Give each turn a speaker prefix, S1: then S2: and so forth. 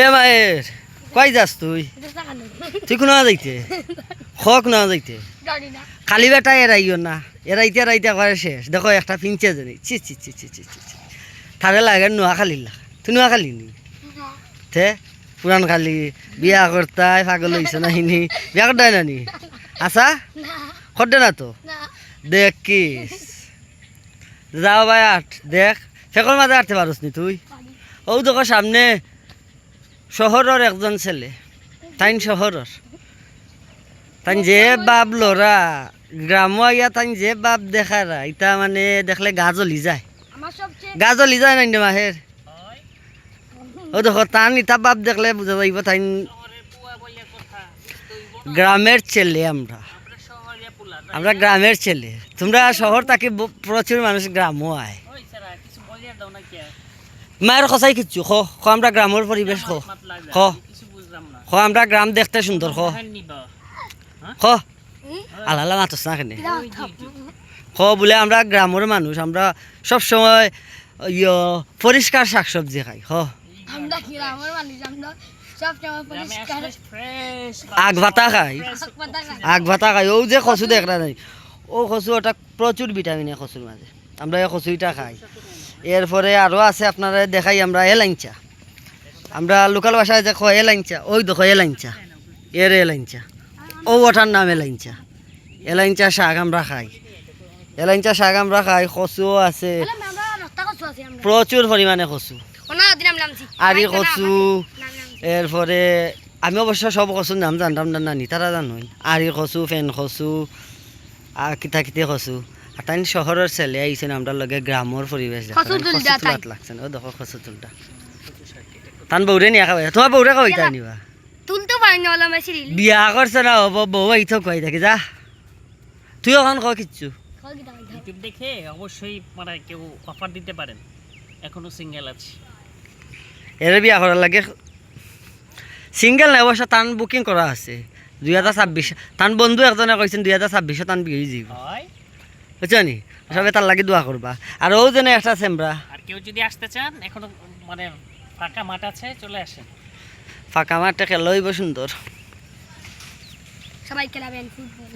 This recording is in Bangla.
S1: এ মায়ের, কই যাস তুই? তুই কোনা যাইতে হক না যাইতে খালি বেটা এরাইও না। এরাইতে এরাইতে করে শেষ। দেখো একটা পিঞ্চে জানি চি চি চি চি চি চি থারে লাগে নোয়া খালি লাগ। তুই নোয়া খালি নি? তে, পুরান খালি বিয়া করতাই, পাগল হইছ না হিনি বিয়া করতাই না নি? আছা করতে না তো? দেখ কি যাও ভাই আট, দেখ। ফেকর মাঝে আটতে পারস নি তুই? ও দেখো সামনে শহরের একজন ছেলে। তাইন শহরের। তাই যে বাপ লরা গ্রাম ইয়া তাই যে বাপ দেখারা ইটা মানে দেখলে গা জ্বলি যায়।
S2: আমার সবচেয়ে
S1: গা জ্বলি যায় না মাহের। ও দেখো তান ইটা বাপ দেখলে বুঝা যাইব তাই গ্রামের ছেলে আমরা। আমরা গ্রামের ছেলে। তোমরা শহর তাকে প্রচুর মানুষ গ্রামও আয়। মায়ের কথাই কিচ্ছু খ খ আমরা গ্রামের পরিবেশ খ খ খ আমরা গ্রাম দেখতে সুন্দর খ খ আলালা মাতস না কেনে? খ বলে আমরা গ্রামের মানুষ আমরা সব সময় ইয় পরিষ্কার শাক শাকসবজি খাই।
S2: পরিষ্কার
S1: আগ ভাতা খাই।
S2: খাই।
S1: আগ ভাতা খাই ও যে কচু দেখা নাই ও কচু ওটা প্রচুর ভিটামিন এ কচুর মাঝে আমরা এই কচুইটা খাই। এরপরে আরও আছে আপনারা দেখাই আমরা এলাইঞ্চা আমরা লোকাল ভাষায় কয় এলাইঞ্চা ওই দেখো এলাইঞ্চা এর এলাইঞ্চা ও ওটার নাম এলাইঞ্চা এলাইঞ্চা শাক আমরা খাই। এলাইঞ্চা শাক আমরা খাই, কচুও আছে। প্রচুর পরিমাণে কচু। আরি কচু, এরপরে আমি অবশ্য সব কচুর নাম জানতাম না, নানি, তারা জানোই। আরি কচু, ফেন কচু আর কিতা কিতি কচু। তাই শহরের ছেলে আইছেন আমরা লগে গ্রামের পরিবেশ ও দেখো তান বৌরে নিয়ে খাবে তোমার বৌরে খাওয়াই তা নিবা
S2: তুলতে পারি না ওলা মেসি রিলি
S1: বিয়া করছে না হব বউ আই তো কই থাকি যা। তুই ওখান খ কিচ্ছু।
S3: ইউটিউব দেখে অবশ্যই মানে কেউ অফার দিতে পারেন এখনও সিঙ্গেল আছে।
S1: এর বিয়া করার লাগে। সিঙ্গেল নাই অবশ্য টান বুকিং করা আছে। দুই হাজার ছাব্বিশ টান বন্ধু একজনে কৈছেন দুই হাজার ছাব্বিশে টান বিয়ে যাব।
S3: হয়
S1: বুঝছ নি? সবে তার লাগে দোয়া করবা। আর ও যেন একটা সেমরা
S3: আর কেউ যদি আসতে চান এখনও মানে ফাঁকা মাঠ আছে চলে আসেন।
S1: ফাঁকা মাঠটা খেলা হইব সুন্দর।
S2: সবাই খেলাবেন ফুটবল।